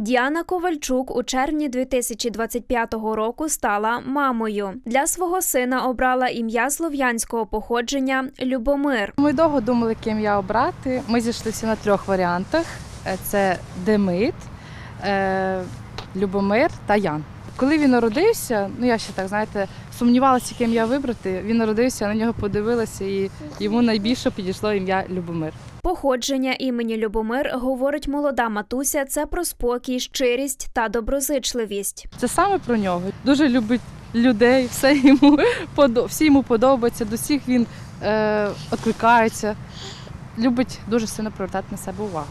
Діана Ковальчук у червні 2025 року стала мамою. Для свого сина обрала ім'я слов'янського походження Любомир. Ми довго думали, ким я обрати. Ми зійшлися на трьох варіантах: Е, це Демид, е, Любомир та Ян. Коли він народився, ну я ще так знаєте, сумнівалася, яке ім'я вибрати. Він народився, на нього подивилася, і йому найбільше підійшло ім'я Любомир. Походження імені Любомир, говорить молода матуся, це про спокій, щирість та доброзичливість. Це саме про нього. Дуже любить людей, все йому всі йому подобається, до всіх він е, відкликається. Любить дуже сильно привертати на себе увагу.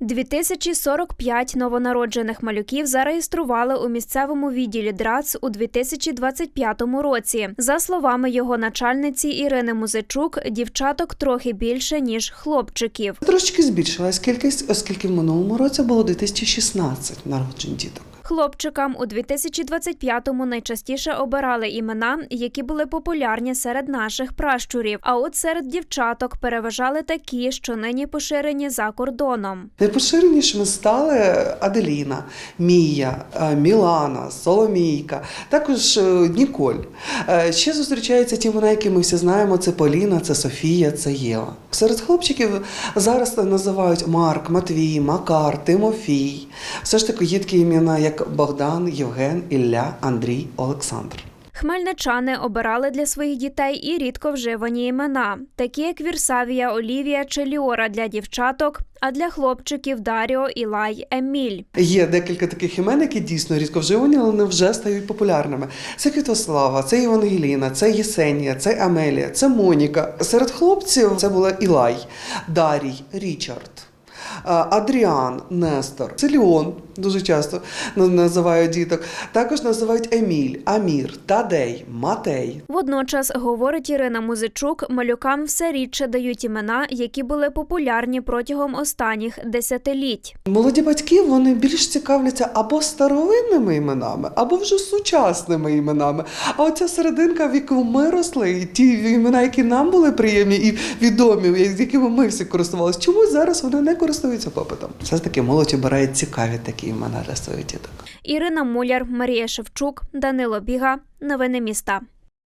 2045 новонароджених малюків зареєстрували у місцевому відділі ДРАЦ у 2025 році. За словами його начальниці Ірини Музичук, дівчаток трохи більше ніж хлопчиків. Трошечки збільшилась кількість, оскільки в минулому році було 2016 народжень діток. Хлопчикам у 2025-му найчастіше обирали імена, які були популярні серед наших пращурів. А от серед дівчаток переважали такі, що нині поширені за кордоном. Найпоширенішими стали Аделіна, Мія, е, Мілана, Соломійка, також е, Ніколь. Е, Ще зустрічаються ті імена, які ми всі знаємо: це Поліна, це Софія, це Єва. Серед хлопчиків зараз називають Марк, Матвій, Макар, Тимофій. Все ж таки є такі імена, як Богдан, Євген, Ілля, Андрій, Олександр. Хмельничани обирали для своїх дітей і рідко вживані імена, такі як Вірсавія, Олівія чи Ліора для дівчаток, а для хлопчиків Даріо, Ілай, Еміль. Є декілька таких імен, які дійсно рідко вживані, але вони вже стають популярними. Це Квітослава, це Євангеліна, це Єсенія, це Амелія, це Моніка. Серед хлопців це була Ілай, Дарій, Річард. Адріан, Нестор, це Леон, дуже часто на- називають діток. Також називають Еміль, Амір, Тадей, Матей. Водночас, говорить Ірина Музичук, малюкам все рідше дають імена, які були популярні протягом останніх десятиліть. Молоді батьки вони більш цікавляться або старовинними іменами, або вже сучасними іменами. А оця серединка, в яку ми росли, і ті імена, які нам були приємні і відомі, з якими ми всі користувалися, чомусь зараз вони не користуються попитом. Все ж таки молодь обирає цікаві такі імена для своїх діток. Ірина Муляр, Марія Шевчук, Данило Біга. Новини міста.